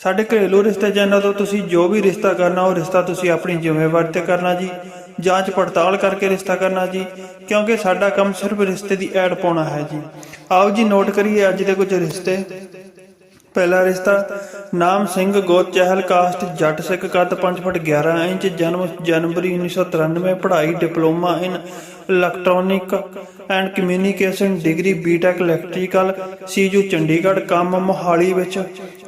ਸਾਡੇ ਘਰੇਲੂ ਰਿਸ਼ਤੇ ਚੈਨਲ ਤੋਂ ਤੁਸੀਂ ਜੋ ਵੀ ਰਿਸ਼ਤਾ ਕਰਨਾ, ਉਹ ਰਿਸ਼ਤਾ ਤੁਸੀਂ ਆਪਣੀ ਜ਼ਿੰਮੇਵਾਰੀ ਤੇ ਕਰਨਾ ਜੀ। ਜਾਂਚ ਪੜਤਾਲ ਕਰਕੇ ਰਿਸ਼ਤਾ ਕਰਨਾ ਜੀ, ਕਿਉਂਕਿ ਸਾਡਾ ਕੰਮ ਸਿਰਫ ਰਿਸ਼ਤੇ ਦੀ ਐਡ ਪਾਉਣਾ ਹੈ ਜੀ। ਆਓ ਜੀ ਨੋਟ ਕਰੀਏ ਅੱਜ ਦੇ ਕੁਝ ਰਿਸ਼ਤੇ। ਪਹਿਲਾ ਰਿਸ਼ਤਾ ਨਾਮ ਸਿੰਘ ਗੋਤ ਚਹਿਲ ਕਾਸਟ ਜੱਟ ਸਿੱਖ ਕੱਦ 5 ਫੁੱਟ 11 ਇੰਚ, ਜਨਮ ਜਨਵਰੀ 1993 ਪੜ੍ਹਾਈ diploma in electronic and communication, degree BTech electrical ਸੀਜੂ Chandigarh, ਕੰਮ ਮੋਹਾਲੀ ਵਿੱਚ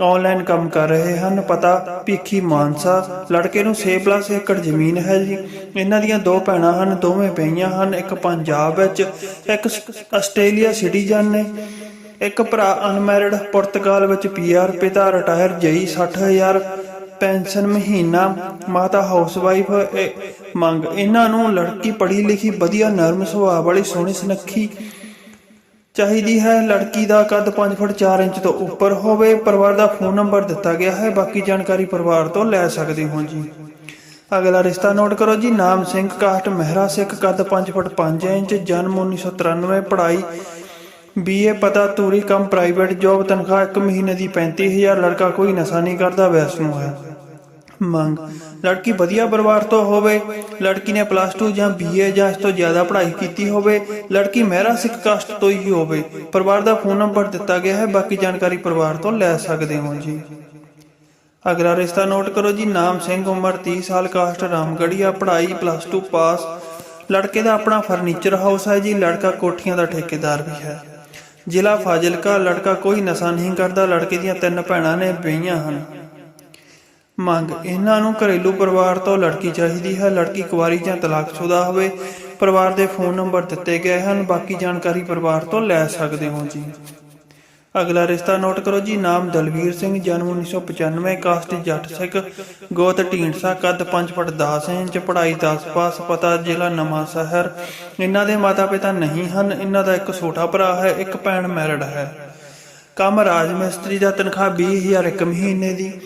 ਆਨਲਾਈਨ ਕੰਮ ਕਰ ਰਹੇ ਹਨ। ਪਤਾ ਭੀਖੀ ਮਾਨਸਾ, ਲੜਕੇ ਨੂੰ 6 ਪਲੱਸ ਏਕੜ ਜ਼ਮੀਨ ਹੈ ਜੀ। ਇਹਨਾਂ ਦੀਆਂ ਦੋ ਭੈਣਾਂ ਹਨ, ਦੋਵੇਂ ਪਈਆਂ ਹਨ, ਇੱਕ ਪੰਜਾਬ ਵਿੱਚ, ਇੱਕ ਆਸਟ੍ਰੇਲੀਆ ਸਿਟੀਜ਼ਨ ਨੇ। ਇੱਕ ਭਰਾ ਅਨਮੈਰਿਡ ਪੁਰਤਗਾਲ ਵਿੱਚ ਪੀਆਰ ਪਿਤਾ ਰਿਟਾਇਰ ਜਈ 60000 ਪੈਨਸ਼ਨ ਮਹੀਨਾ, ਮਾਤਾ ਹਾਊਸਵਾਈਫ ਮੰਗ। ਇਹਨਾਂ ਨੂੰ ਲੜਕੀ ਪੜ੍ਹੀ ਲਿਖੀ ਵਧੀਆ ਨਰਮ ਸੁਭਾਅ ਵਾਲੀ ਸੋਹਣੀ ਸੁਨੱਖੀ ਚਾਹੀਦੀ ਹੈ। ਲੜਕੀ ਦਾ ਕੱਦ 5 ਫੁੱਟ 4 ਇੰਚ ਤੋਂ ਉੱਪਰ ਹੋਵੇ, ਪਰਿਵਾਰ ਦਾ ਫੋਨ ਨੰਬਰ ਦਿੱਤਾ ਗਿਆ ਹੈ। ਬਾਕੀ ਜਾਣਕਾਰੀ ਪਰਿਵਾਰ ਤੋਂ ਲੈ ਸਕਦੇ ਹੋ ਜੀ। ਅਗਲਾ ਰਿਸ਼ਤਾ ਨੋਟ ਕਰੋ ਜੀ। ਨਾਮ ਸਿੰਘ ਕਾਸਟ ਮਹਿਰਾ ਸਿੱਖ, ਕੱਦ 5 ਫੁੱਟ 5 ਇੰਚ, ਜਨਮ 1993 ਪੜ੍ਹਾਈ ਬੀਏ ਪਤਾ ਤੂਰੀ ਕੰਮ ਪ੍ਰਾਈਵੇਟ ਜੌਬ ਤਨਖਾਹ 1 ਮਹੀਨੇ ਦੀ 35000 ਲੜਕਾ ਕੋਈ ਨਸ਼ਾ ਨਹੀਂ ਕਰਦਾ, ਵੈਸਨੂੰ ਹੈ। ਮੰਗ, ਲੜਕੀ ਵਧੀਆ ਪਰਿਵਾਰ ਤੋਂ ਹੋਵੇ, ਲੜਕੀ ਨੇ ਪਲੱਸ 2 ਜਾਂ ਬੀਏ ਜਾਂ ਇਸ ਤੋਂ ਜ਼ਿਆਦਾ ਪੜ੍ਹਾਈ ਕੀਤੀ ਹੋਵੇ, ਲੜਕੀ ਮਹਿਰਾ ਸਿੱਖ ਕਾਸਟ ਤੋਂ ਹੀ ਹੋਵੇ, ਪਰਿਵਾਰ ਦਾ ਫੋਨ ਨੰਬਰ ਦਿੱਤਾ ਗਿਆ ਹੈ, ਬਾਕੀ ਜਾਣਕਾਰੀ ਪਰਿਵਾਰ ਤੋਂ ਲੈ ਸਕਦੇ ਹੋ ਜੀ। ਅਗਲਾ ਰਿਸ਼ਤਾ ਨੋਟ ਕਰੋ ਜੀ, ਨਾਮ ਸਿੰਘ ਉਮਰ 30 ਸਾਲ ਕਾਸਟ ਰਾਮਗੜੀਆ ਪੜ੍ਹਾਈ ਪਲੱਸ 2 ਪਾਸ ਲੜਕੇ ਦਾ ਆਪਣਾ ਫਰਨੀਚਰ ਹਾਊਸ ਹੈ ਜੀ, ਲੜਕਾ ਕੋਠੀਆਂ ਦਾ ਠੇਕੇਦਾਰ ਵੀ ਹੈ। ਜ਼ਿਲ੍ਹਾ ਫਾਜ਼ਿਲਕਾ ਲੜਕਾ ਕੋਈ ਨਸ਼ਾ ਨਹੀਂ ਕਰਦਾ, ਲੜਕੇ ਦੀਆਂ ਤਿੰਨ ਭੈਣਾਂ ਨੇ ਵਿਆਹੀਆਂ ਹਨ। ਮੰਗ, ਇਹਨਾਂ ਨੂੰ ਘਰੇਲੂ ਪਰਿਵਾਰ ਤੋਂ ਲੜਕੀ ਚਾਹੀਦੀ ਹੈ। ਲੜਕੀ ਕੁਵਾਰੀ ਜਾਂ ਤਲਾਕਸ਼ੁਦਾ ਹੋਵੇ, ਪਰਿਵਾਰ ਦੇ ਫੋਨ ਨੰਬਰ ਦਿੱਤੇ ਗਏ ਹਨ। ਬਾਕੀ ਜਾਣਕਾਰੀ ਪਰਿਵਾਰ ਤੋਂ ਲੈ ਸਕਦੇ ਹੋ ਜੀ। ਅਗਲਾ ਰਿਸ਼ਤਾ ਨੋਟ ਕਰੋ ਜੀ, ਨਾਮ ਦਲਵੀਰ ਸਿੰਘ, ਜਨਮ 1995 ਕਾਸਟ ਜੱਟ ਸਿੱਖ, ਗੋਤ ਢੀਂਡਸਾ, ਕੱਦ 5 ਫੁੱਟ 10 ਇੰਚ, ਪੜ੍ਹਾਈ 10 ਪਾਸ, ਪਤਾ ਜ਼ਿਲ੍ਹਾ ਨਵਾਂ ਸ਼ਹਿਰ। ਇਹਨਾਂ ਦੇ ਮਾਤਾ ਪਿਤਾ ਨਹੀਂ ਹਨ, ਇਹਨਾਂ ਦਾ ਇੱਕ ਛੋਟਾ ਭਰਾ ਹੈ, ਇੱਕ ਭੈਣ ਮੈਰਿਡ ਹੈ। ਕੰਮ ਰਾਜ ਮਿਸਤਰੀ ਦਾ ਤਨਖਾਹ 20000 ਇੱਕ ਮਹੀਨੇ ਦੀ।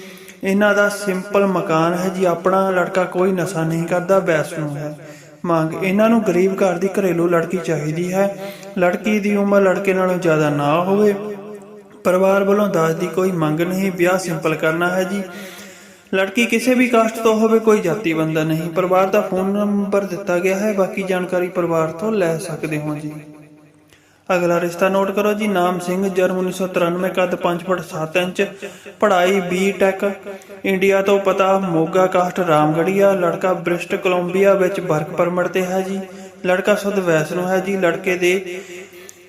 ਇਹਨਾਂ ਦਾ ਸਿੰਪਲ ਮਕਾਨ ਹੈ ਜੀ, ਆਪਣਾ ਲੜਕਾ ਕੋਈ ਨਸ਼ਾ ਨਹੀਂ ਕਰਦਾ, ਵੈਸਨੂੰ ਹੈ। ਮੰਗ, ਇਹਨਾਂ ਨੂੰ ਗਰੀਬ ਘਰ ਦੀ ਘਰੇਲੂ ਲੜਕੀ ਚਾਹੀਦੀ ਹੈ। ਲੜਕੀ ਦੀ ਉਮਰ ਲੜਕੇ ਨਾਲੋਂ ਜ਼ਿਆਦਾ ਨਾ ਹੋਵੇ। ਪਰਿਵਾਰ ਵੱਲੋਂ ਦਾਜ ਦੀ ਕੋਈ ਮੰਗ ਨਹੀਂ, ਵਿਆਹ ਸਿੰਪਲ ਕਰਨਾ ਹੈ ਜੀ। ਲੜਕੀ ਕਿਸੇ ਵੀ ਕਾਸਟ ਤੋਂ ਹੋਵੇ, ਕੋਈ ਜਾਤੀ ਬੰਦਾ ਨਹੀਂ। ਪਰਿਵਾਰ ਦਾ ਫੋਨ ਨੰਬਰ ਦਿੱਤਾ ਗਿਆ ਹੈ, ਬਾਕੀ ਜਾਣਕਾਰੀ ਪਰਿਵਾਰ ਤੋਂ ਲੈ ਸਕਦੇ ਹੋ ਜੀ। ਅਗਲਾ ਰਿਸ਼ਤਾ ਨੋਟ ਕਰੋ ਜੀ, ਨਾਮ ਸਿੰਘ, ਜਨਮ 1993 ਕੱਦ 5 ਫੁੱਟ 7 ਇੰਚ, ਪੜ੍ਹਾਈ ਬੀਟੈਕ ਇੰਡੀਆ ਤੋਂ ਪਤਾ, ਮੋਗਾ ਕਾਸਟ ਰਾਮਗੜੀਆ ਲੜਕਾ ਬ੍ਰਿਸਟ ਕੋਲੰਬੀਆ ਵਿੱਚ ਵਰਕ ਪਰਮਿਟ ਤੇ ਹੈ ਜੀ। ਲੜਕਾ ਸੁਧ ਵੈਸਨੋ ਹੈ ਜੀ, ਲੜਕੇ ਦੇ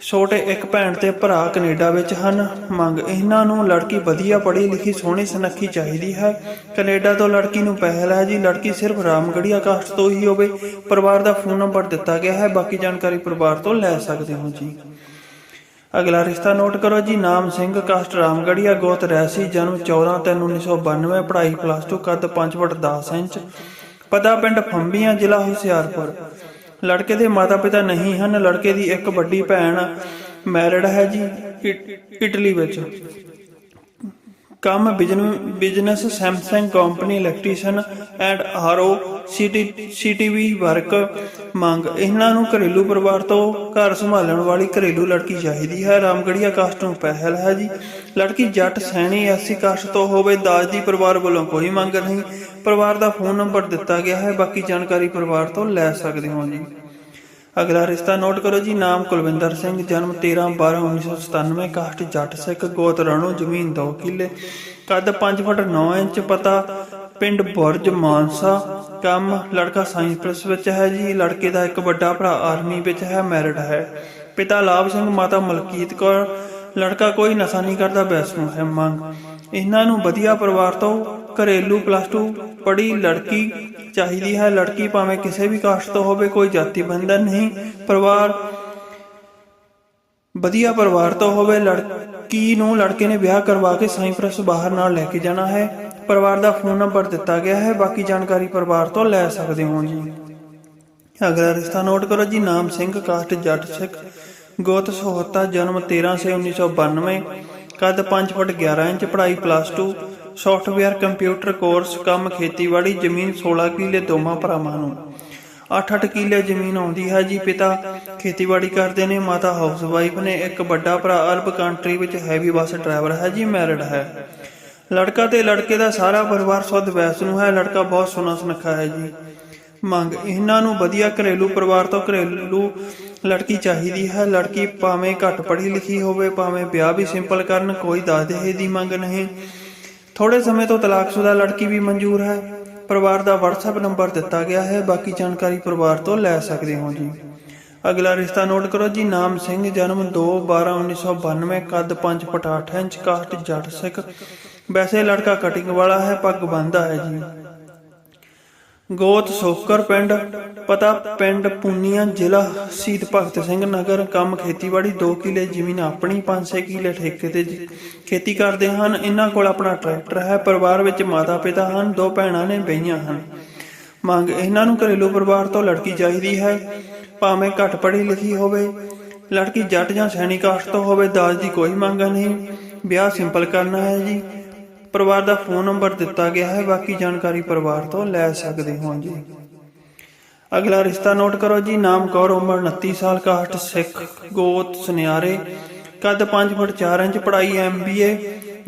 ਛੋਟੇ ਇੱਕ ਭੈਣ ਤੇ ਭਰਾ ਕੈਨੇਡਾ ਵਿੱਚ ਹਨ। ਮੰਗ, ਇਹਨਾਂ ਨੂੰ ਲੜਕੀ ਵਧੀਆ ਪੜ੍ਹੀ ਲਿਖੀ, ਸੋਹਣੀ ਸੁਨੱਖੀ ਚਾਹੀਦੀ ਹੈ। ਕੈਨੇਡਾ ਤੋਂ ਲੜਕੀ ਨੂੰ ਪਹਿਲ ਹੈ ਜੀ। ਲੜਕੀ ਸਿਰਫ ਰਾਮਗੜੀਆ ਕਾਸਟ ਤੋਂ ਹੀ ਹੋਵੇ। ਪਰਿਵਾਰ ਦਾ ਫੋਨ ਨੰਬਰ ਦਿੱਤਾ ਗਿਆ ਹੈ। ਬਾਕੀ ਜਾਣਕਾਰੀ ਪਰਿਵਾਰ ਤੋਂ ਲੈ ਸਕਦੇ ਹੋ ਜੀ। ਅਗਲਾ ਰਿਸ਼ਤਾ ਨੋਟ ਕਰੋ ਜੀ। ਨਾਮ ਸਿੰਘ, ਕਾਸਟ ਰਾਮਗੜੀਆ ਗੋਤ ਰੈਸੀ ਜਨਮ 14 ਤਿੰਨ 1992 ਪੜ੍ਹਾਈ ਪਲੱਸ 2 ਕੱਦ 5 ਫੁੱਟ 10 ਇੰਚ। ਪਤਾ ਪਿੰਡ ਫੰਬੀਆਂ, ਜ਼ਿਲ੍ਹਾ ਹੁਸ਼ਿਆਰਪੁਰ। ਲੜਕੇ ਦੇ ਮਾਤਾ-ਪਿਤਾ ਨਹੀਂ ਹਨ। ਲੜਕੇ ਦੀ ਇੱਕ ਵੱਡੀ ਭੈਣ ਮੈਰਿਡ ਹੈ ਜੀ ਇਟਲੀ ਵਿੱਚ। ਕੰਮ business Samsung company electrician and RO CT, CCTV work ਮੰਗ। ਇਹਨਾਂ ਨੂੰ ਘਰੇਲੂ ਪਰਿਵਾਰ ਤੋਂ ਘਰ ਸੰਭਾਲਣ ਵਾਲੀ ਘਰੇਲੂ ਲੜਕੀ ਚਾਹੀਦੀ ਹੈ। ਰਾਮਗੜੀਆ ਕਾਸਟ ਨੂੰ ਪਹਿਲ ਹੈ ਜੀ। ਲੜਕੀ ਜੱਟ, ਸੈਣੀ ਐਸੀ ਕਾਸਟ ਤੋਂ ਹੋਵੇ ਦਾਜ ਦੀ ਪਰਿਵਾਰ ਵੱਲੋਂ ਕੋਈ ਮੰਗ ਨਹੀਂ। ਪਰਿਵਾਰ ਦਾ ਫੋਨ ਨੰਬਰ ਦਿੱਤਾ ਗਿਆ ਹੈ। ਬਾਕੀ ਜਾਣਕਾਰੀ ਪਰਿਵਾਰ ਤੋਂ ਲੈ ਸਕਦੇ ਹੋ ਜੀ। ਅਗਲਾ ਰਿਸ਼ਤਾ ਨੋਟ ਕਰੋ ਜੀ, ਨਾਮ ਕੁਲਵਿੰਦਰ ਸਿੰਘ, ਜਨਮ 13 12 1997 ਕਾਸਟ ਜੱਟ ਸਿੱਖ, ਗੋਤ ਰਣੋ, ਜ਼ਮੀਨ 2 ਕਿੱਲੇ, ਕੱਦ 5 ਫੁੱਟ 9 ਇੰਚ, ਪਤਾ ਪਿੰਡ ਬੁਰਜ, ਮਾਨਸਾ, ਕੰਮ ਲੜਕਾ ਸਾਇੰਸ ਪਲੱਸ ਵਿੱਚ ਹੈ ਜੀ, ਲੜਕੇ ਦਾ ਇੱਕ ਵੱਡਾ ਭਰਾ ਆਰਮੀ ਵਿੱਚ ਹੈ, ਮੈਰਿਡ ਹੈ। ਪਿਤਾ ਲਾਭ ਸਿੰਘ, ਮਾਤਾ ਮਲਕੀਤ ਕੌਰ, ਲੜਕਾ ਕੋਈ ਨਸ਼ਾ ਨਹੀਂ ਕਰਦਾ ਵੈਸਨੂੰ ਹੈ ਮੰਗ। ਇਹਨਾਂ ਨੂੰ ਵਧੀਆ ਪਰਿਵਾਰ ਤੋਂ ਘਰੇਲੂ ਪਲੱਸ 2 ਪੜ੍ਹੀ ਲੜਕੀ ਚਾਹੀਦੀ ਹੈ। ਲੜਕੀ ਭਾਵੇਂ ਕਿਸੇ ਵੀ ਕਾਸਟ ਤੋਂ ਹੋਵੇ, ਕੋਈ ਜਾਤੀ ਬੰਧਨ ਨਹੀਂ। ਪਰਿਵਾਰ, ਵਧੀਆ ਪਰਿਵਾਰ ਤੋਂ ਹੋਵੇ, ਲੜਕੀ ਨੂੰ ਲੜਕੇ ਨੇ ਵਿਆਹ ਕਰਵਾ ਕੇ ਸਾਈਪ੍ਰਸ ਬਾਹਰ ਨਾਲ ਲੈ ਕੇ ਜਾਣਾ ਹੈ। ਪਰਿਵਾਰ ਦਾ ਫੋਨ ਨੰਬਰ ਦਿੱਤਾ ਗਿਆ ਹੈ। ਬਾਕੀ ਜਾਣਕਾਰੀ ਪਰਿਵਾਰ ਤੋਂ ਲੈ ਸਕਦੇ ਹੋ ਜੀ। ਅਗਲਾ ਰਿਸ਼ਤਾ ਨੋਟ ਕਰੋ ਜੀ। ਨਾਮ ਸਿੰਘ, ਕਾਸਟ, ਜੱਟ ਸਿੱਖ, ਗੋਤ ਸਹੋਤਾ, ਜਨਮ 13 ਸੇ 1992 ਕੱਦ 5 ਫੁੱਟ 11 ਇੰਚ, ਪੜ੍ਹਾਈ ਪਲੱਸ 2 ਸੌਫਟਵੇਅਰ ਕੰਪਿਊਟਰ ਕੋਰਸ ਕੰਮ ਖੇਤੀਬਾੜੀ, ਜ਼ਮੀਨ 16 ਕਿੱਲੇ, ਦੋਵਾਂ ਭਰਾਵਾਂ ਨੂੰ। 8-8 ਕਿੱਲੇ ਜ਼ਮੀਨ ਆਉਂਦੀ ਹੈ ਜੀ, ਪਿਤਾ ਖੇਤੀਬਾੜੀ ਕਰਦੇ ਨੇ, ਮਾਤਾ ਹਾਊਸ ਵਾਈਫ ਨੇ, ਇੱਕ ਵੱਡਾ ਭਰਾ ਅਰਬ ਕੰਟਰੀ ਵਿੱਚ ਹੈਵੀ ਬੱਸ ਡਰਾਈਵਰ ਹੈ ਜੀ ਮੈਰਿਡ ਹੈ। ਲੜਕਾ ਤੇ ਲੜਕੇ ਦਾ ਸਾਰਾ ਪਰਿਵਾਰ ਸੁੱਧ ਵੈਸ ਨੂੰ ਹੈ, ਲੜਕਾ ਬਹੁਤ ਸੋਹਣਾ ਸੁਨੱਖਾ ਹੈ ਜੀ। ਮੰਗ, ਇਹਨਾਂ ਨੂੰ ਵਧੀਆ ਘਰੇਲੂ ਪਰਿਵਾਰ ਤੋਂ ਘਰੇਲੂ ਲੜਕੀ ਚਾਹੀਦੀ ਹੈ, ਲੜਕੀ ਭਾਵੇਂ ਘੱਟ ਪੜ੍ਹੀ ਲਿਖੀ ਹੋਵੇ, ਭਾਵੇਂ ਵਿਆਹ ਵੀ ਸਿੰਪਲ ਕਰਨ, ਕੋਈ ਦਾਜ ਦਹੇਜ ਦੀ ਮੰਗ ਨਹੀਂ। ਥੋੜੇ ਸਮੇਂ ਤੋਂ ਤਲਾਕਸ਼ੁਦਾ ਲੜਕੀ ਵੀ ਮਨਜ਼ੂਰ ਹੈ। ਪਰਿਵਾਰ ਦਾ WhatsApp ਨੰਬਰ ਦਿੱਤਾ ਗਿਆ ਹੈ। ਬਾਕੀ ਜਾਣਕਾਰੀ ਪਰਿਵਾਰ ਤੋਂ ਲੈ ਸਕਦੇ ਹੋ ਜੀ। ਅਗਲਾ ਰਿਸ਼ਤਾ ਨੋਟ ਕਰੋ ਜੀ। ਨਾਮ ਸਿੰਘ, ਜਨਮ 2 12 1992 ਕੱਦ 5 ਫੁੱਟ 8 ਇੰਚ ਕਾਸਟ ਜੱਟ ਸਿੱਖ। ਵੈਸੇ ਲੜਕਾ ਕਟਿੰਗ ਵਾਲਾ ਹੈ, ਪੱਗ ਬੰਨ੍ਹਦਾ ਹੈ ਜੀ। ਗੋਤ ਸੋਕਰ ਪਿੰਡ, ਪਤਾ ਪਿੰਡ ਪੂਨੀਆਂ ਜ਼ਿਲ੍ਹਾ ਸ਼ਹੀਦ ਭਗਤ ਸਿੰਘ ਨਗਰ, ਕੰਮ ਖੇਤੀਬਾੜੀ 2 ਕਿਲੇ, ਜ਼ਮੀਨ ਆਪਣੀ 5-6 ਕਿੱਲੇ ਠੇਕੇ ਤੇ ਖੇਤੀ ਕਰਦੇ ਹਨ। ਇਹਨਾਂ ਕੋਲ ਆਪਣਾ ਟਰੈਕਟਰ ਹੈ, ਪਰਿਵਾਰ ਵਿੱਚ ਮਾਤਾ ਪਿਤਾ ਹਨ, ਦੋ ਭੈਣਾਂ ਨੇ ਬਈਆਂ ਹਨ। ਮੰਗ ਇਹਨਾਂ ਨੂੰ ਘਰੇਲੂ ਪਰਿਵਾਰ ਤੋਂ ਲੜਕੀ ਚਾਹੀਦੀ ਹੈ। ਭਾਵੇਂ ਘੱਟ ਪੜ੍ਹੀ ਲਿਖੀ ਹੋਵੇ, ਲੜਕੀ ਜੱਟ ਜਾਂ ਸੈਣੀ ਕਾਸਟ ਤੋਂ ਹੋਵੇ, ਦਾਜ ਦੀ ਕੋਈ ਮੰਗ ਨਹੀਂ। ਵਿਆਹ ਸਿੰਪਲ ਕਰਨਾ ਹੈ ਜੀ। ਪਰਿਵਾਰ ਦਾ ਫੋਨ ਨੰਬਰ ਦਿੱਤਾ ਗਿਆ ਹੈ, ਬਾਕੀ ਜਾਣਕਾਰੀ ਪਰਿਵਾਰ ਤੋਂ ਲੈ ਸਕਦੇ ਹੋ ਜੀ। ਅਗਲਾ ਰਿਸ਼ਤਾ ਨੋਟ ਕਰੋ ਜੀ, ਨਾਮ ਕੌਰ, ਉਮਰ 29 ਸਾਲ, ਕਾਸਟ ਸਿੱਖ, ਗੋਤ, ਸੁਨਿਆਰੇ, ਕੱਦ 5 ਫੁੱਟ 4 ਇੰਚ, ਪੜ੍ਹਾਈ ਐਮਬੀਏ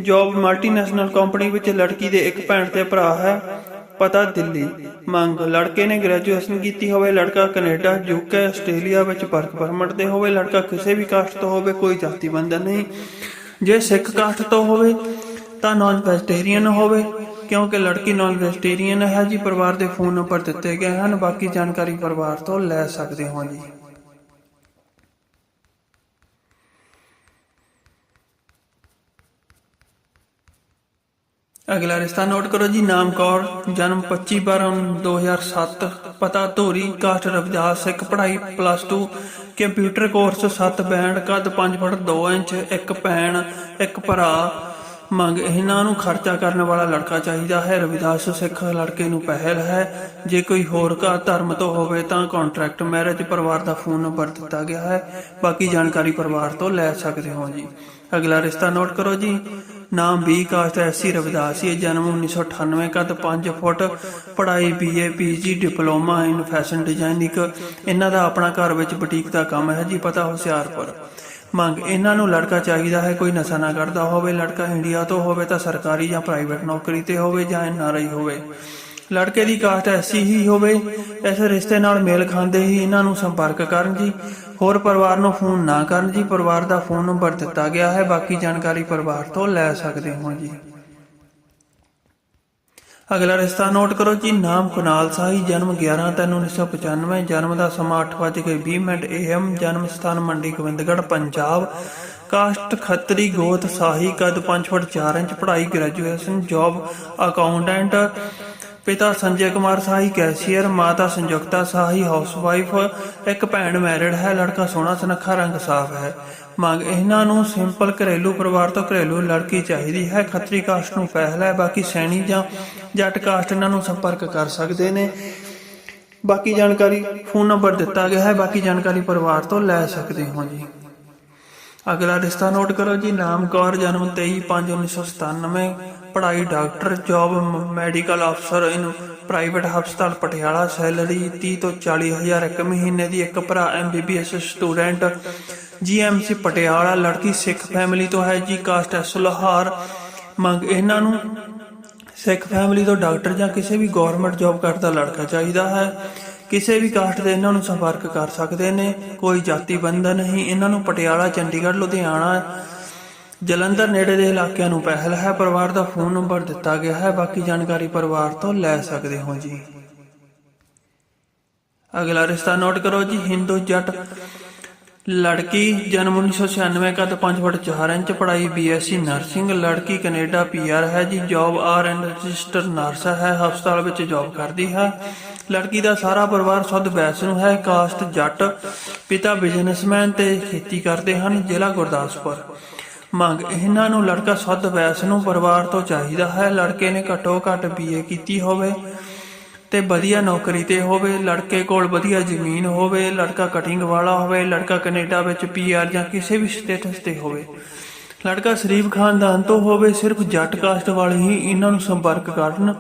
ਜੌਬ ਮਲਟੀਨੈਸ਼ਨਲ ਕੰਪਨੀ ਵਿੱਚ ਲੜਕੀ ਦੇ ਇੱਕ ਭੈਣ ਤੇ ਭਰਾ ਹੈ, ਪਤਾ ਦਿੱਲੀ। ਮੰਗ, ਲੜਕੇ ਨੇ ਗ੍ਰੈਜੂਏਸ਼ਨ ਕੀਤੀ ਹੋਵੇ, ਲੜਕਾ ਕੈਨੇਡਾ ਯੂਕੇ ਆਸਟ੍ਰੇਲੀਆ ਵਿੱਚ ਵਰਕ ਪਰਮਿਟ ਤੇ ਹੋਵੇ, ਲੜਕਾ ਕਿਸੇ ਵੀ ਕਾਸਟ ਤੋਂ ਹੋਵੇ, ਕੋਈ ਜਾਤੀ ਬੰਧਨ ਨਹੀਂ। ਜੇ ਸਿੱਖ ਕਾਸਟ ਤੋਂ ਹੋਵੇ ਤਾਂ ਨਾਨ ਵੈਜੀਟੇਰੀਅਨ ਹੋਵੇ, ਕਿਉਂਕਿ ਲੜਕੀ ਨਾਨ ਵੈਜੀਟੇਰੀਅਨ ਹੈ ਜੀ, ਪਰਿਵਾਰ ਦੇ ਫੋਨ ਨੰਬਰ ਦਿੱਤੇ ਗਏ ਹਨ, ਬਾਕੀ ਜਾਣਕਾਰੀ ਪਰਿਵਾਰ ਤੋਂ ਲੈ ਸਕਦੇ ਹੋ ਜੀ। ਅਗਲਾ ਰਿਸ਼ਤਾ ਨੋਟ ਕਰੋ ਜੀ, ਨਾਮ ਕੌਰ, ਜਨਮ 25 12 2007 ਪਤਾ ਧੂਰੀ, ਕਾਸਟ ਰਵਿਦਾਸ ਸਿੱਖ ਪੜ੍ਹਾਈ ਪਲੱਸ 2 ਕੰਪਿਊਟਰ ਕੋਰਸ 7 ਬੈਂਡ, ਕੱਦ 5 ਫੁੱਟ 2 ਇੰਚ, ਇੱਕ ਭੈਣ, ਇੱਕ ਭਰਾ ਮੰਗ ਇਹਨਾਂ ਨੂੰ ਖਰਚਾ ਕਰਨ ਵਾਲਾ ਲੜਕਾ ਚਾਹੀਦਾ ਹੈ। ਰਵਿਦਾਸ ਸਿੱਖ ਲੜਕੇ ਨੂੰ ਪਹਿਲ ਹੈ। ਜੇ ਕੋਈ ਹੋਰ ਘਰ ਧਰਮ ਤੋਂ ਹੋਵੇ ਤਾਂ ਕੰਟਰੈਕਟ ਮੈਰਿਜ ਪਰਿਵਾਰ ਦਾ ਫੋਨ ਨੰਬਰ ਦਿੱਤਾ ਗਿਆ ਹੈ। ਬਾਕੀ ਜਾਣਕਾਰੀ ਪਰਿਵਾਰ ਤੋਂ ਲੈ ਸਕਦੇ ਹੋ ਜੀ। ਅਗਲਾ ਰਿਸ਼ਤਾ ਨੋਟ ਕਰੋ ਜੀ। ਨਾਮ ਬੀ ਕਾਸਟ ਰਵਿਦਾਸ। ਰਵਿਦਾਸੀ ਜਨਮ 1998 ਕੱਦ 5 ਫੁੱਟ, ਪੜ੍ਹਾਈ BA PG diploma in fashion designing ਇਹਨਾਂ ਦਾ ਆਪਣਾ ਘਰ ਵਿੱਚ ਬੁਟੀਕ ਦਾ ਕੰਮ ਹੈ ਜੀ, ਪਤਾ ਹੁਸ਼ਿਆਰਪੁਰ। ਮੰਗ ਇਹਨਾਂ ਨੂੰ ਲੜਕਾ ਚਾਹੀਦਾ ਹੈ ਕੋਈ ਨਸ਼ਾ ਨਾ ਕਰਦਾ ਹੋਵੇ ਲੜਕਾ ਇੰਡੀਆ ਤੋਂ ਹੋਵੇ ਤਾਂ ਸਰਕਾਰੀ ਜਾਂ ਪ੍ਰਾਈਵੇਟ ਨੌਕਰੀ ਤੇ ਹੋਵੇ ਜਾਂ ਐਨਆਰਆਈ ਹੋਵੇ। ਲੜਕੇ ਦੀ ਕਾਸਟ ਐਸੀ ਹੀ ਹੋਵੇ ਇਸ ਰਿਸ਼ਤੇ ਨਾਲ ਮੇਲ ਖਾਂਦੇ ਹੀ ਇਹਨਾਂ ਨੂੰ ਸੰਪਰਕ ਕਰਨ ਜੀ। ਹੋਰ ਪਰਿਵਾਰ ਨੂੰ ਫੋਨ ਨਾ ਕਰਨ ਜੀ ਪਰਿਵਾਰ ਦਾ ਫੋਨ ਨੰਬਰ ਦਿੱਤਾ ਗਿਆ ਹੈ ਬਾਕੀ ਜਾਣਕਾਰੀ ਪਰਿਵਾਰ ਤੋਂ ਲੈ ਸਕਦੇ ਹੋ ਜੀ। ਅਗਲਾ ਰਿਸ਼ਤਾ ਨੋਟ ਕਰੋ ਜੀ, ਨਾਮ ਕੁਨਾਲ ਸਾਹੀ, ਜਨਮ 11 ਤਿੰਨ 1995 ਜਨਮ ਦਾ ਸਮਾਂ 8:20 ਮਿੰਟ ਏਐਮ ਜਨਮ ਸਥਾਨ ਮੰਡੀ ਗੋਬਿੰਦਗੜ੍ਹ, ਪੰਜਾਬ। ਕਾਸਟ ਖੱਤਰੀ ਗੋਤ ਸਾਹੀ, ਕਦ 5 ਫੁੱਟ 4 ਇੰਚ, ਪੜ੍ਹਾਈ ਗ੍ਰੈਜੂਏਸ਼ਨ ਜੌਬ ਅਕਾਊਂਟੈਂਟ ਪਿਤਾ ਸੰਜੇ ਕੁਮਾਰ ਸਾਹੀ ਕੈਸ਼ੀਅਰ ਮਾਤਾ ਸੰਯੁਕਤਾ ਸਾਹੀ ਹਾਊਸਵਾਈਫ ਇੱਕ ਭੈਣ ਮੈਰਿਡ ਹੈ, ਲੜਕਾ ਸੋਹਣਾ ਸੁਨੱਖਾ ਰੰਗ ਸਾਫ਼ ਹੈ। ਮੰਗ ਇਹਨਾਂ ਨੂੰ ਸਿੰਪਲ ਘਰੇਲੂ ਪਰਿਵਾਰ ਤੋਂ ਘਰੇਲੂ ਲੜਕੀ ਚਾਹੀਦੀ ਹੈ। ਖੱਤਰੀ ਕਾਸਟ ਨੂੰ ਪਹਿਲ ਹੈ, ਬਾਕੀ ਸੈਣੀ ਜਾਂ ਜੱਟ ਕਾਸਟ ਇਹਨਾਂ ਨੂੰ ਸੰਪਰਕ ਕਰ ਸਕਦੇ ਨੇ। ਬਾਕੀ ਜਾਣਕਾਰੀ ਫੋਨ ਨੰਬਰ ਦਿੱਤਾ ਗਿਆ ਹੈ, ਬਾਕੀ ਜਾਣਕਾਰੀ ਪਰਿਵਾਰ ਤੋਂ ਲੈ ਸਕਦੇ ਹੋ ਜੀ। ਅਗਲਾ ਰਿਸ਼ਤਾ ਨੋਟ ਕਰੋ ਜੀ, ਨਾਮ ਕੌਰ, ਜਨਮ 23/5/1997 ਪੜ੍ਹਾਈ ਡਾਕਟਰ, ਜੌਬ ਮੈਡੀਕਲ ਅਫਸਰ, ਇਨ ਪ੍ਰਾਈਵੇਟ ਹਸਪਤਾਲ ਪਟਿਆਲਾ, ਸੈਲਰੀ 30 ਤੋਂ 40 ਹਜ਼ਾਰ ਇੱਕ ਮਹੀਨੇ ਦੀ, ਇੱਕ ਭਰਾ ਐਮਬੀਬੀਐਸ ਸਟੂਡੈਂਟ ਜੀਐਮਸੀ ਪਟਿਆਲਾ ਲੜਕੀ ਸਿੱਖ ਫੈਮਿਲੀ ਤੋਂ ਹੈ ਜੀ, ਕਾਸਟ ਐਸ ਲੋਹਾਰ ਮੰਗ ਇਹਨਾਂ ਨੂੰ ਸਿੱਖ ਫੈਮਿਲੀ ਤੋਂ ਡਾਕਟਰ ਜਾਂ ਕਿਸੇ ਵੀ ਗਵਰਨਮੈਂਟ ਜੌਬ ਕਰਦਾ ਲੜਕਾ ਚਾਹੀਦਾ ਹੈ। ਕਿਸੇ ਵੀ ਕਾਸਟ ਦੇ ਇਹਨਾਂ ਨੂੰ ਸੰਪਰਕ ਕਰ ਸਕਦੇ ਨੇ। ਕੋਈ ਜਾਤੀ ਬੰਧਨ ਨਹੀਂ। ਇਹਨਾਂ ਨੂੰ ਪਟਿਆਲਾ, ਚੰਡੀਗੜ੍ਹ, ਲੁਧਿਆਣਾ, ਜਲੰਧਰ ਨੇੜੇ ਦੇ ਇਲਾਕਿਆਂ ਨੂੰ ਪਹਿਲ ਹੈ। ਪਰਿਵਾਰ ਦਾ ਫੋਨ ਨੰਬਰ ਦਿੱਤਾ ਗਿਆ ਹੈ। ਬਾਕੀ ਜਾਣਕਾਰੀ ਪਰਿਵਾਰ ਤੋਂ ਲੈ ਸਕਦੇ ਹੋ ਜੀ। ਅਗਲਾ ਰਿਸ਼ਤਾ ਨੋਟ ਕਰੋ ਜੀ। ਹਿੰਦੂ ਜੱਟ ਲੜਕੀ ਜਨਮ 1996 ਕੱਦ 5 ਫੁੱਟ 4 ਇੰਚ, ਪੜ੍ਹਾਈ ਬੀਐਸਸੀ ਨਰਸਿੰਗ, ਲੜਕੀ ਕੈਨੇਡਾ ਪੀਆਰ ਹੈ ਜੀ, job R and register nurse ਹੈ, ਹਸਪਤਾਲ ਵਿੱਚ ਜੌਬ ਕਰਦੀ ਹੈ। ਲੜਕੀ ਦਾ ਸਾਰਾ ਪਰਿਵਾਰ ਸੁੱਧ ਵੈਸ ਨੂੰ ਹੈ, ਕਾਸਟ, ਜੱਟ, ਪਿਤਾ ਬਿਜ਼ਨਸਮੈਨ ਤੇ ਖੇਤੀ ਕਰਦੇ ਹਨ, ਜ਼ਿਲ੍ਹਾ ਗੁਰਦਾਸਪੁਰ। ਮੰਗ, ਇਹਨਾਂ ਨੂੰ ਲੜਕਾ ਸੁੱਧ ਵੈਸਨੂ ਪਰਿਵਾਰ ਤੋਂ ਚਾਹੀਦਾ ਹੈ। ਲੜਕੇ ਨੇ ਘੱਟੋ ਘੱਟ ਬੀਏ ਕੀਤੀ ਹੋਵੇ। ਤੇ ਵਧੀਆ ਨੌਕਰੀ ਤੇ ਹੋਵੇ, ਲੜਕੇ ਕੋਲ ਵਧੀਆ ਜ਼ਮੀਨ ਹੋਵੇ, ਲੜਕਾ ਕਟਿੰਗ ਵਾਲਾ ਹੋਵੇ, ਲੜਕਾ ਕੈਨੇਡਾ ਵਿੱਚ ਪੀਆਰ ਜਾਂ ਕਿਸੇ ਵੀ ਸਟੇਟਸ ਤੇ ਹੋਵੇ। ਲੜਕਾ ਸ਼ਰੀਫ ਖਾਨਦਾਨ ਤੋਂ ਹੋਵੇ, ਸਿਰਫ ਜੱਟ ਕਾਸਟ ਵਾਲੇ ਹੀ ਇਹਨਾਂ ਨੂੰ ਸੰਪਰਕ ਕਰਨ।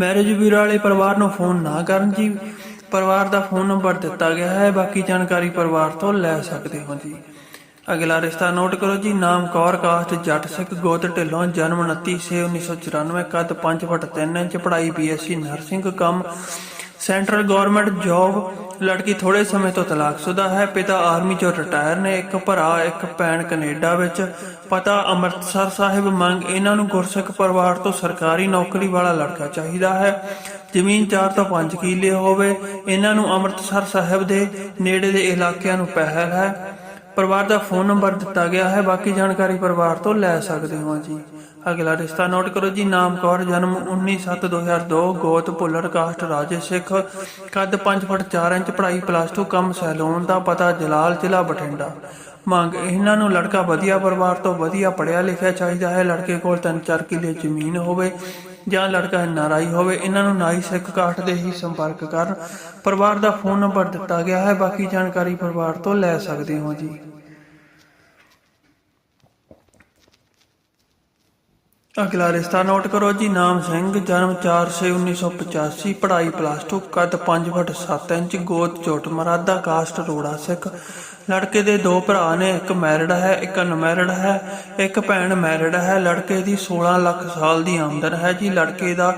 ਮੈਰਿਜ ਬਿਊਰੋ ਵਾਲੇ ਪਰਿਵਾਰ ਨੂੰ ਫੋਨ ਨਾ ਕਰਨ ਜੀ। ਪਰਿਵਾਰ ਦਾ ਫੋਨ ਨੰਬਰ ਦਿੱਤਾ ਗਿਆ ਹੈ, ਬਾਕੀ ਜਾਣਕਾਰੀ ਪਰਿਵਾਰ ਤੋਂ ਲੈ ਸਕਦੇ ਹੋ ਜੀ। ਅਗਲਾ ਰਿਸ਼ਤਾ ਨੋਟ ਕਰੋ ਜੀ, ਨਾਮ ਕੌਰ, ਕਾਸਟ ਜੱਟ ਸਿੱਖ, ਗੋਤ ਢਿੱਲੋਂ, ਜਨਮ 29 ਛੇ 1994 ਕੱਦ 5 ਫੁੱਟ 3 ਇੰਚ, ਪੜ੍ਹਾਈ ਬੀਐਸਸੀ ਨਰਸਿੰਗ ਕੰਮ, ਸੈਂਟਰਲ ਗਵਰਨਮੈਂਟ ਜੌਬ, ਲੜਕੀ ਥੋੜੇ ਸਮੇਂ ਤੋਂ ਤਲਾਕਸ਼ੁਦਾ ਹੈ, ਪਿਤਾ ਆਰਮੀ ਚੋਂ ਰਿਟਾਇਰ ਨੇ, ਇੱਕ ਭਰਾ, ਇੱਕ ਭੈਣ ਕੈਨੇਡਾ ਵਿੱਚ, ਪਤਾ ਅੰਮ੍ਰਿਤਸਰ ਸਾਹਿਬ ਮੰਗ ਇਹਨਾਂ ਨੂੰ ਗੁਰਸਿੱਖ ਪਰਿਵਾਰ ਤੋਂ ਸਰਕਾਰੀ ਨੌਕਰੀ ਵਾਲਾ ਲੜਕਾ ਚਾਹੀਦਾ ਹੈ, ਜ਼ਮੀਨ 4 ਤੋਂ 5 ਕਿੱਲੇ ਹੋਵੇ, ਇਹਨਾਂ ਨੂੰ ਅੰਮ੍ਰਿਤਸਰ ਸਾਹਿਬ ਦੇ ਨੇੜੇ ਦੇ ਇਲਾਕਿਆਂ ਨੂੰ ਪਹਿਲ ਹੈ। ਪਰਿਵਾਰ ਦਾ ਫੋਨ ਨੰਬਰ ਦਿੱਤਾ ਗਿਆ ਹੈ। ਬਾਕੀ ਜਾਣਕਾਰੀ ਪਰਿਵਾਰ ਤੋਂ ਲੈ ਸਕਦੇ ਹੋ ਜੀ। ਅਗਲਾ ਰਿਸ਼ਤਾ ਨੋਟ ਕਰੋ ਜੀ। ਨਾਮ ਕੌਰ, ਜਨਮ 19/7/2002 ਗੋਤ ਭੁੱਲਰ ਕਾਸਟ ਰਾਜੇ ਸਿੱਖ, ਕੱਦ 5 ਫੁੱਟ 4 ਇੰਚ, ਪੜ੍ਹਾਈ ਪਲੱਸ 2 ਕੰਮ ਸੈਲੂਨ ਦਾ ਪਤਾ, ਜਲਾਲ ਜ਼ਿਲ੍ਹਾ ਬਠਿੰਡਾ। ਮੰਗ, ਇਹਨਾਂ ਨੂੰ ਲੜਕਾ ਵਧੀਆ ਪਰਿਵਾਰ ਤੋਂ ਵਧੀਆ ਪੜ੍ਹਿਆ ਲਿਖਿਆ ਚਾਹੀਦਾ ਹੈ। ਲੜਕੇ ਕੋਲ 3-4 ਕਿੱਲੇ ਜ਼ਮੀਨ ਹੋਵੇ। ਜਾਂ ਲੜਕਾ ਨਾਰਾਈ ਹੋਵੇ, ਇਹਨਾਂ ਨੂੰ ਨਾਈ ਸਿੱਖ ਕਾਸਟ ਦੇ ਹੀ ਸੰਪਰਕ ਕਰਨ ਪਰਿਵਾਰ ਦਾ ਫੋਨ ਨੰਬਰ ਦਿੱਤਾ ਗਿਆ ਹੈ। ਬਾਕੀ ਜਾਣਕਾਰੀ ਪਰਿਵਾਰ ਤੋਂ ਲੈ ਸਕਦੇ ਹੋ ਜੀ। ਅਗਲਾ ਰਿਸ਼ਤਾ ਨੋਟ ਕਰੋ ਜੀ। ਨਾਮ ਸਿੰਘ, ਜਨਮ 4/6/1985 ਪੜ੍ਹਾਈ ਪਲੱਸ 2 ਕੱਦ 5 ਫੁੱਟ 7 ਇੰਚ ਗੋਤ ਚੋਟ ਮਰਾਦਾ, ਕਾਸਟ ਰੋੜਾ ਸਿੱਖ। ਲੜਕੇ ਦੇ ਦੋ ਭਰਾ ਨੇ, ਇੱਕ ਮੈਰਿਡ ਹੈ, ਇੱਕ ਅਨਮੈਰਿਡ ਹੈ, ਇੱਕ ਭੈਣ ਮੈਰਿਡ ਹੈ। ਲੜਕੇ ਦੀ 16 ਲੱਖ ਸਾਲ ਦੀ ਆਮਦਨ ਹੈ ਜੀ। ਲੜਕੇ ਦਾ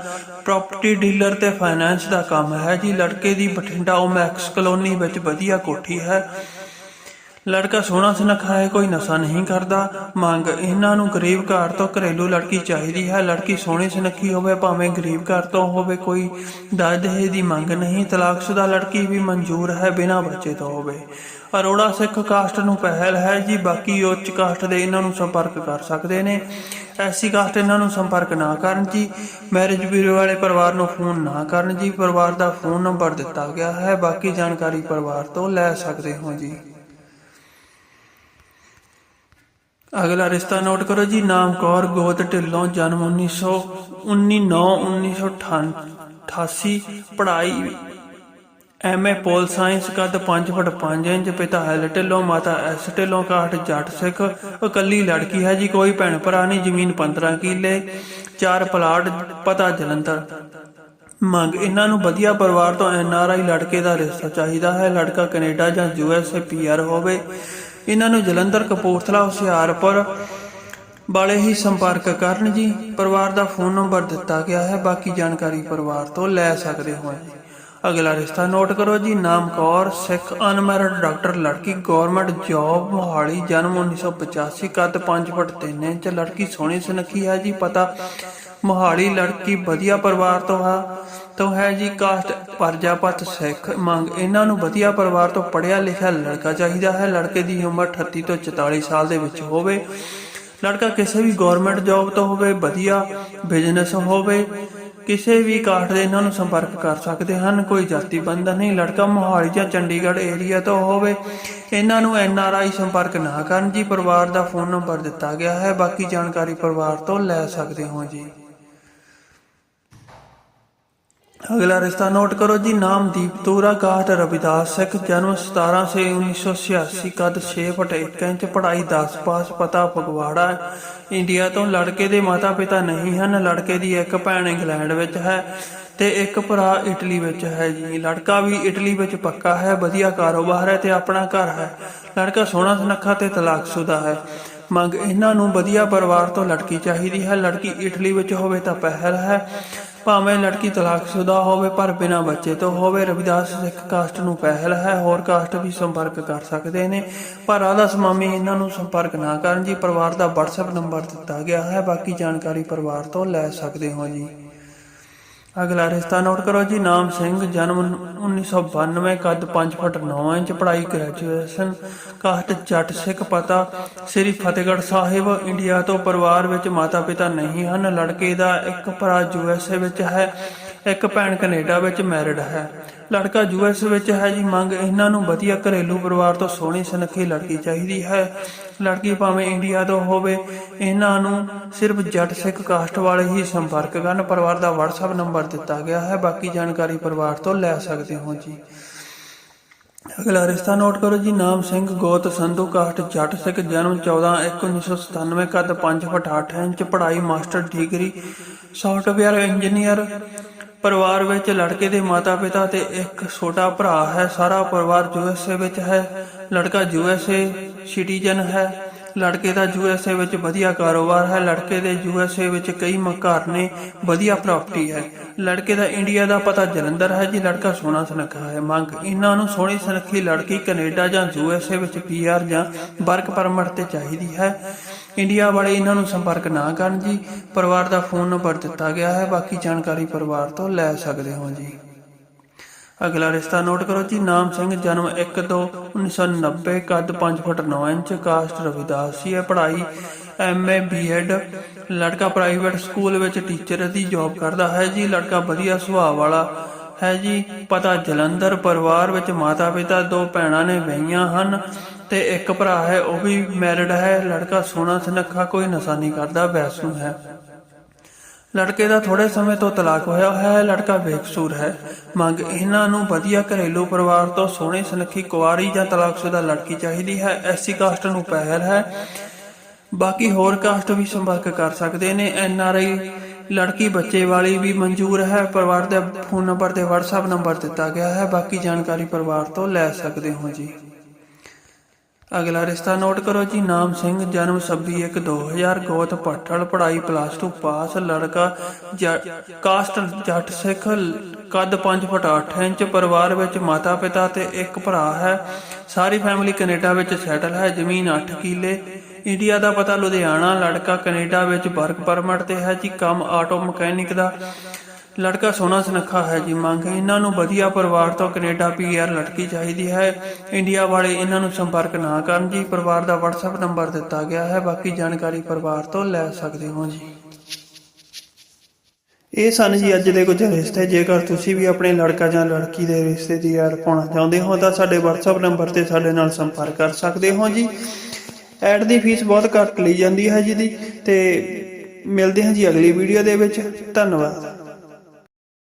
ਪ੍ਰਾਪਰਟੀ ਡੀਲਰ ਤੇ ਫਾਈਨੈਂਸ ਦਾ ਕੰਮ ਹੈ ਜੀ। ਲੜਕੇ ਦੀ ਬਠਿੰਡਾ ਓਮੈਕਸ ਕਲੋਨੀ ਵਿੱਚ ਵਧੀਆ ਕੋਠੀ ਹੈ। ਲੜਕਾ ਸੋਹਣਾ ਸੁਨੱਖਾ ਹੈ, ਕੋਈ ਨਸ਼ਾ ਨਹੀਂ ਕਰਦਾ। ਮੰਗ, ਇਹਨਾਂ ਨੂੰ ਗਰੀਬ ਘਰ ਤੋਂ ਘਰੇਲੂ ਲੜਕੀ ਚਾਹੀਦੀ ਹੈ। ਲੜਕੀ ਸੋਹਣੀ ਸੁਨੱਖੀ ਹੋਵੇ, ਭਾਵੇਂ ਗਰੀਬ ਘਰ ਤੋਂ ਹੋਵੇ, ਕੋਈ ਦਾਜ ਦਹੇਜ ਦੀ ਮੰਗ ਨਹੀਂ। ਤਲਾਕਸ਼ੁਦਾ ਲੜਕੀ ਵੀ ਮਨਜ਼ੂਰ ਹੈ, ਬਿਨਾਂ ਬੱਚੇ ਤੋਂ ਹੋਵੇ। ਅਰੋੜਾ ਸਿੱਖ ਕਾਸਟ ਨੂੰ ਪਹਿਲ ਹੈ ਜੀ, ਬਾਕੀ ਉੱਚ ਕਾਸਟ ਦੇ ਇਹਨਾਂ ਨੂੰ ਸੰਪਰਕ ਕਰ ਸਕਦੇ ਨੇ। ਐਸੀ ਕਾਸਟ ਇਹਨਾਂ ਨੂੰ ਸੰਪਰਕ ਨਾ ਕਰਨ ਜੀ। ਮੈਰਿਜ ਬਿਊਰੋ ਵਾਲੇ ਪਰਿਵਾਰ ਨੂੰ ਫੋਨ ਨਾ ਕਰਨ ਜੀ। ਪਰਿਵਾਰ ਦਾ ਫੋਨ ਨੰਬਰ ਦਿੱਤਾ ਗਿਆ ਹੈ, ਬਾਕੀ ਜਾਣਕਾਰੀ ਪਰਿਵਾਰ ਤੋਂ ਲੈ ਸਕਦੇ ਹੋ ਜੀ। ਅਗਲਾ ਰਿਸ਼ਤਾ ਨੋਟ ਕਰੋ ਜੀ, ਨਾਮ ਕੌਰ ਗੋਤ ਢਿੱਲੋਂ ਜਨਮ 1919 1988 ਪੜ੍ਹਾਈ ਐਮਏ ਪੋਲ ਸਾਇੰਸ, ਕੱਦ 5 ਫੁੱਟ 5 ਇੰਚ, ਪਿਤਾ ਹੈ ਢਿੱਲੋਂ, ਮਾਤਾ ਐਸ ਢਿੱਲੋਂ, ਕਾਠ ਜੱਟ ਸਿੱਖ, ਇਕੱਲੀ ਲੜਕੀ ਹੈ ਜੀ, ਕੋਈ ਭੈਣ ਭਰਾ ਨਹੀਂ, ਜ਼ਮੀਨ 15 ਕਿੱਲੇ, ਚਾਰ ਪਲਾਟ, ਪਤਾ ਜਲੰਧਰ। ਮੰਗ, ਇਹਨਾਂ ਨੂੰ ਵਧੀਆ ਪਰਿਵਾਰ ਤੋਂ ਐਨਆਰਆਈ ਲੜਕੇ ਦਾ ਰਿਸ਼ਤਾ ਚਾਹੀਦਾ ਹੈ, ਲੜਕਾ ਕੈਨੇਡਾ ਜਾਂ ਯੂਐਸਏ ਪੀਆਰ ਹੋਵੇ। ਇਹਨਾਂ ਨੂੰ ਜਲੰਧਰ ਕਪੂਰਥਲਾ ਹੁਸ਼ਿਆਰਪੁਰ ਵਾਲੇ ਹੀ ਸੰਪਰਕ ਕਰਨ ਜੀ। ਪਰਿਵਾਰ ਦਾ ਫੋਨ ਨੰਬਰ ਦਿੱਤਾ ਗਿਆ ਹੈ। ਬਾਕੀ ਜਾਣਕਾਰੀ ਪਰਿਵਾਰ ਤੋਂ ਲੈ ਸਕਦੇ ਹੋ ਅਗਲਾ ਰਿਸ਼ਤਾ ਨੋਟ ਕਰੋ ਜੀ। ਨਾਮ ਕੌਰ, ਸਿੱਖ ਅਨਮੈਰਿਡ ਡਾਕਟਰ, ਲੜਕੀ ਗਵਰਨਮੈਂਟ ਜੌਬ, ਮੋਹਾਲੀ, ਜਨਮ 1985 ਕੱਦ 5 ਫੁੱਟ 3 ਇੰਚ, ਲੜਕੀ ਸੋਹਣੀ ਸੁਨੱਖੀ ਹੈ ਜੀ। ਪਤਾ, ਮੋਹਾਲੀ ਲੜਕੀ ਵਧੀਆ ਪਰਿਵਾਰ ਤੋਂ ਹੈ। ਤੋਂ ਹੈ ਜੀ ਕਾਸਟ ਪਰਜਾਪਤ ਸਿੱਖ ਮੰਗ। ਇਹਨਾਂ ਨੂੰ ਵਧੀਆ ਪਰਿਵਾਰ ਤੋਂ ਪੜਿਆ ਲਿਖਿਆ ਲੜਕਾ ਚਾਹੀਦਾ ਹੈ। ਲੜਕੇ ਦੀ ਉਮਰ 38 ਤੋਂ 44 ਸਾਲ ਦੇ ਵਿੱਚ ਹੋਵੇ। ਲੜਕਾ ਕਿਸੇ ਵੀ ਗਵਰਨਮੈਂਟ ਜੌਬ ਤੋਂ ਹੋਵੇ, ਵਧੀਆ ਬਿਜ਼ਨਸ ਹੋਵੇ, ਕਿਸੇ ਵੀ ਕਾਸਟ ਦੇ ਇਹਨਾਂ ਨੂੰ ਸੰਪਰਕ ਕਰ ਸਕਦੇ ਹਨ। ਕੋਈ ਜਾਤੀ ਬੰਧਨ ਨਹੀਂ। ਲੜਕਾ ਮੋਹਾਲੀ ਜਾਂ ਚੰਡੀਗੜ੍ਹ ਏਰੀਆ ਤੋਂ ਹੋਵੇ, ਇਹਨਾਂ ਨੂੰ ਐਨ ਆਰ ਆਈ ਸੰਪਰਕ ਨਾ ਕਰਨ ਜੀ। ਪਰਿਵਾਰ ਦਾ ਫੋਨ ਨੰਬਰ ਦਿੱਤਾ ਗਿਆ ਹੈ। ਬਾਕੀ ਜਾਣਕਾਰੀ ਪਰਿਵਾਰ ਤੋਂ ਲੈ ਸਕਦੇ ਹੋ ਜੀ। ਅਗਲਾ ਰਿਸ਼ਤਾ ਨੋਟ ਕਰੋ ਜੀ, ਨਾਮ ਦੀਪਤੂਰਾ ਕਾਟ ਰਵਿਦਾਸ ਸਿੱਖ, ਜਨਮ 17 ਸੇ 1986 ਕੱਦ 6 ਫੁੱਟ 1 ਇੰਚ, ਪੜ੍ਹਾਈ 10 ਪਾਸ, ਪਤਾ ਫਗਵਾੜਾ ਇੰਡੀਆ ਤੋਂ ਲੜਕੇ ਦੇ ਮਾਤਾ ਪਿਤਾ ਨਹੀਂ ਹਨ, ਲੜਕੇ ਦੀ ਇੱਕ ਭੈਣ ਇੰਗਲੈਂਡ ਵਿੱਚ ਹੈ ਤੇ ਇੱਕ ਭਰਾ ਇਟਲੀ ਵਿੱਚ ਹੈ ਜੀ। ਲੜਕਾ ਵੀ ਇਟਲੀ ਵਿੱਚ ਪੱਕਾ ਹੈ, ਵਧੀਆ ਕਾਰੋਬਾਰ ਹੈ ਤੇ ਆਪਣਾ ਘਰ ਹੈ। ਲੜਕਾ ਸੋਹਣਾ, ਸੁਨੱਖਾ ਤੇ ਤਲਾਕਸ਼ੁਦਾ ਹੈ। ਮੰਗ ਇਹਨਾਂ ਨੂੰ ਵਧੀਆ ਪਰਿਵਾਰ ਤੋਂ ਲੜਕੀ ਚਾਹੀਦੀ ਹੈ। ਲੜਕੀ ਇਟਲੀ ਵਿੱਚ ਹੋਵੇ ਤਾਂ ਪਹਿਲ ਹੈ। ਭਾਵੇਂ ਲੜਕੀ ਤਲਾਕਸ਼ੁਦਾ ਹੋਵੇ, ਪਰ ਬਿਨਾਂ ਬੱਚੇ ਤੋਂ ਹੋਵੇ, ਰਵਿਦਾਸ ਸਿੱਖ ਕਾਸਟ ਨੂੰ ਪਹਿਲ ਹੈ। ਹੋਰ ਕਾਸਟ ਵੀ ਸੰਪਰਕ ਕਰ ਸਕਦੇ ਨੇ। ਪਰ ਰਾਧਾ ਸਮਾਮੀ ਇਹਨਾਂ ਨੂੰ ਸੰਪਰਕ ਨਾ ਕਰਨ ਜੀ। ਪਰਿਵਾਰ ਦਾ WhatsApp ਨੰਬਰ ਦਿੱਤਾ ਗਿਆ ਹੈ। ਬਾਕੀ ਜਾਣਕਾਰੀ ਪਰਿਵਾਰ ਤੋਂ ਲੈ ਸਕਦੇ ਹੋ ਜੀ। ਅਗਲਾ ਰਿਸ਼ਤਾ ਨੋਟ ਕਰੋ ਜੀ, ਨਾਮ ਸਿੰਘ, ਜਨਮ 1992 ਕੱਦ 5 ਫੁੱਟ 9 ਇੰਚ, ਪੜ੍ਹਾਈ ਗ੍ਰੈਜੂਏਸ਼ਨ ਕਾਸਟ ਜੱਟ, ਸਿੱਖ ਪਤਾ, ਸ੍ਰੀ ਫਤਿਹਗੜ੍ਹ ਸਾਹਿਬ, ਇੰਡੀਆ ਤੋਂ ਪਰਿਵਾਰ ਵਿੱਚ ਮਾਤਾ ਪਿਤਾ ਨਹੀਂ ਹਨ, ਲੜਕੇ ਦਾ ਇੱਕ ਭਰਾ ਯੂਐਸਏ ਵਿੱਚ ਹੈ। ਇੱਕ ਭੈਣ ਕੈਨੇਡਾ ਵਿੱਚ ਮੈਰਿਡ ਹੈ। ਲੜਕਾ ਯੂਐਸ ਵਿੱਚ ਹੈ ਜੀ। ਮੰਗ ਇਹਨਾਂ ਨੂੰ ਵਧੀਆ ਘਰੇਲੂ ਪਰਿਵਾਰ ਤੋਂ ਸੋਹਣੀ ਸੁਨੱਖੀ ਲੜਕੀ ਚਾਹੀਦੀ ਹੈ। ਲੜਕੀ ਭਾਵੇਂ ਇੰਡੀਆ ਤੋਂ ਹੋਵੇ, ਇਹਨਾਂ ਨੂੰ ਸਿਰਫ ਜੱਟ ਸਿੱਖ ਕਾਸਟ ਵਾਲੇ ਹੀ ਸੰਪਰਕ ਕਰਨ। ਪਰਿਵਾਰ ਦਾ WhatsApp ਨੰਬਰ ਦਿੱਤਾ ਗਿਆ ਹੈ। ਬਾਕੀ ਜਾਣਕਾਰੀ ਪਰਿਵਾਰ ਤੋਂ ਲੈ ਸਕਦੇ ਹੋ ਜੀ। ਅਗਲਾ ਰਿਸ਼ਤਾ ਨੋਟ ਕਰੋ ਜੀ, ਨਾਮ ਸਿੰਘ ਗੋਤ ਸੰਧੂ ਕਾਸਟ ਜੱਟ ਸਿੱਖ ਜਨਮ 14 1 1997 ਕੱਦ 5 ਫੁੱਟ 8 ਇੰਚ, ਪੜ੍ਹਾਈ ਮਾਸਟਰ ਡਿਗਰੀ ਸੌਫਟਵੇਅਰ ਇੰਜੀਨੀਅਰ ਪਰਿਵਾਰ ਵਿੱਚ ਲੜਕੇ ਦੇ ਮਾਤਾ-ਪਿਤਾ ਤੇ ਇੱਕ ਛੋਟਾ ਭਰਾ ਹੈ। ਸਾਰਾ ਪਰਿਵਾਰ ਯੂਐਸਏ ਵਿੱਚ ਹੈ। ਲੜਕਾ ਯੂਐਸਏ ਸਿਟੀਜ਼ਨ ਹੈ। ਲੜਕੇ ਦਾ ਯੂਐਸਏ ਵਿੱਚ ਵਧੀਆ ਕਾਰੋਬਾਰ ਹੈ। ਲੜਕੇ ਦੇ ਯੂਐਸਏ ਵਿੱਚ ਕਈ ਮਕਾਨ ਨੇ, ਵਧੀਆ ਪ੍ਰਾਪਰਟੀ ਹੈ। ਲੜਕੇ ਦਾ ਇੰਡੀਆ ਦਾ ਪਤਾ ਜਲੰਧਰ ਹੈ ਜੀ। ਲੜਕਾ ਸੋਹਣਾ ਸੁਨੱਖਾ ਹੈ। ਮੰਗ, ਇਹਨਾਂ ਨੂੰ ਸੋਹਣੀ ਸੁਨੱਖੀ ਲੜਕੀ ਕੈਨੇਡਾ ਜਾਂ ਯੂਐਸਏ ਵਿੱਚ ਪੀਆਰ ਜਾਂ ਵਰਕ ਪਰਮਿਟ ਤੇ ਚਾਹੀਦੀ ਹੈ। ਇੰਡੀਆ ਵਾਲੇ ਇਹਨਾਂ ਨੂੰ ਸੰਪਰਕ ਨਾ ਕਰਨ ਜੀ। ਪਰਿਵਾਰ ਦਾ ਫੋਨ ਨੰਬਰ ਦਿੱਤਾ ਗਿਆ ਹੈ। ਬਾਕੀ ਜਾਣਕਾਰੀ ਪਰਿਵਾਰ ਤੋਂ ਲੈ ਸਕਦੇ ਹੋ ਜੀ। ਅਗਲਾ ਰਿਸ਼ਤਾ ਨੋਟ ਕਰੋ ਜੀ, ਨਾਮ ਸਿੰਘ, ਜਨਮ 1 2 1990 ਕੱਦ 5 ਫੁੱਟ 9 ਇੰਚ, ਕਾਸਟ ਰਵਿਦਾਸੀ ਹੈ ਪੜ੍ਹਾਈ ਐਮਏ ਬੀਐਡ ਲੜਕਾ ਪ੍ਰਾਈਵੇਟ ਸਕੂਲ ਵਿੱਚ ਟੀਚਰ ਦੀ ਜੌਬ ਕਰਦਾ ਹੈ ਜੀ, ਲੜਕਾ ਵਧੀਆ ਸੁਭਾਅ ਵਾਲਾ ਹੈ ਜੀ, ਪਤਾ ਜਲੰਧਰ ਪਰਿਵਾਰ ਵਿੱਚ ਮਾਤਾ ਪਿਤਾ ਦੋ ਭੈਣਾਂ ਨੇ ਵਹੀਆਂ ਹਨ ਤੇ ਇੱਕ ਭਰਾ ਹੈ, ਉਹ ਵੀ ਮੈਰਿਡ ਹੈ, ਲੜਕਾ ਸੋਹਣਾ ਸੁਨੱਖਾ, ਕੋਈ ਨਸ਼ਾ ਨਹੀਂ ਕਰਦਾ ਵੈਸੂ ਹੈ। ਲੜਕੇ ਦਾ ਥੋੜੇ ਸਮੇਂ ਤੋਂ ਤਲਾਕ ਹੋਇਆ ਹੈ, ਲੜਕਾ ਬੇਕਸੂਰ ਹੈ। ਮੰਗ ਇਹਨਾਂ ਨੂੰ ਵਧੀਆ ਘਰੇਲੂ ਪਰਿਵਾਰ ਤੋਂ ਸੋਹਣੀ, ਸੁਨੱਖੀ ਕੁਆਰੀ ਜਾਂ ਤਲਾਕਸ਼ੁਦਾ ਲੜਕੀ ਚਾਹੀਦੀ ਹੈ। ਐਸਸੀ ਕਾਸਟ ਨੂੰ ਪਹਿਲ ਹੈ। ਬਾਕੀ ਹੋਰ ਕਾਸਟ ਵੀ ਸੰਪਰਕ ਕਰ ਸਕਦੇ ਨੇ। ਐਨ ਆਰ ਆਈ ਲੜਕੀ ਬੱਚੇ ਵਾਲੀ ਵੀ ਮਨਜ਼ੂਰ ਹੈ। ਪਰਿਵਾਰ ਦੇ ਫੋਨ ਨੰਬਰ ਤੇ WhatsApp ਨੰਬਰ ਦਿੱਤਾ ਗਿਆ ਹੈ। ਬਾਕੀ ਜਾਣਕਾਰੀ ਪਰਿਵਾਰ ਤੋਂ ਲੈ ਸਕਦੇ ਹੋ ਜੀ। ਅਗਲਾ ਰਿਸ਼ਤਾ ਨੋਟ ਕਰੋ ਜੀ, ਨਾਮ ਸਿੰਘ, ਜਨਮ 26/1/2000 ਗੋਤ ਪੱਠਲ ਪੜ੍ਹਾਈ ਪਲੱਸ 2 ਪਾਸ, ਲੜਕਾ, ਜ- ਕਾਸਟ, ਜੱਟ ਸਿੱਖ, ਕੱਦ 5 ਫੁੱਟ 8 ਇੰਚ, ਪਰਿਵਾਰ ਵਿੱਚ ਮਾਤਾ ਪਿਤਾ ਤੇ ਇੱਕ ਭਰਾ ਹੈ। ਸਾਰੀ ਫੈਮਿਲੀ ਕੈਨੇਡਾ ਵਿੱਚ ਸੈਟਲ ਹੈ, ਜ਼ਮੀਨ 8 ਕਿੱਲੇ। ਇੰਡੀਆ ਦਾ ਪਤਾ ਲੁਧਿਆਣਾ, ਲੜਕਾ ਕੈਨੇਡਾ ਵਿੱਚ ਵਰਕ ਪਰਮਿਟ ਤੇ ਹੈ ਜੀ, ਕੰਮ ਆਟੋ ਮਕੈਨਿਕ ਦਾ। ਲੜਕਾ ਸੋਹਣਾ ਸੁਨੱਖਾ ਹੈ ਜੀ, ਮੰਗ ਇਹਨਾਂ ਨੂੰ ਵਧੀਆ ਪਰਿਵਾਰ ਤੋਂ ਕੈਨੇਡਾ ਪੀਆਰ ਲੜਕੀ ਚਾਹੀਦੀ ਹੈ। ਇੰਡੀਆ ਵਾਲੇ ਇਹਨਾਂ ਨੂੰ ਸੰਪਰਕ ਨਾ ਕਰਨ ਜੀ, ਪਰਿਵਾਰ ਦਾ WhatsApp ਨੰਬਰ ਦਿੱਤਾ ਗਿਆ ਹੈ, ਬਾਕੀ ਜਾਣਕਾਰੀ ਪਰਿਵਾਰ ਤੋਂ ਲੈ ਸਕਦੇ ਹੋ ਜੀ। ਇਹ ਸਨ ਜੀ ਅੱਜ ਦੇ ਕੁਝ ਰਿਸ਼ਤੇ, ਜੇਕਰ ਤੁਸੀਂ ਵੀ ਆਪਣੇ ਲੜਕਾ ਜਾਂ ਲੜਕੀ ਦੇ ਰਿਸ਼ਤੇ ਦੀ ਐਡ ਪਾਉਣਾ ਚਾਹੁੰਦੇ ਹੋ, ਤਾਂ ਸਾਡੇ WhatsApp ਨੰਬਰ ਤੇ ਸਾਡੇ ਨਾਲ ਸੰਪਰਕ ਕਰ ਸਕਦੇ ਹੋ ਜੀ। ਐਡ ਦੀ ਫੀਸ ਬਹੁਤ ਘੱਟ ਲਈ ਜਾਂਦੀ ਹੈ ਜੀ ਦੀ, ਤੇ ਮਿਲਦੇ ਹਾਂ ਜੀ ਅਗਲੀ ਵੀਡੀਓ ਦੇ ਵਿੱਚ। ਧੰਨਵਾਦ।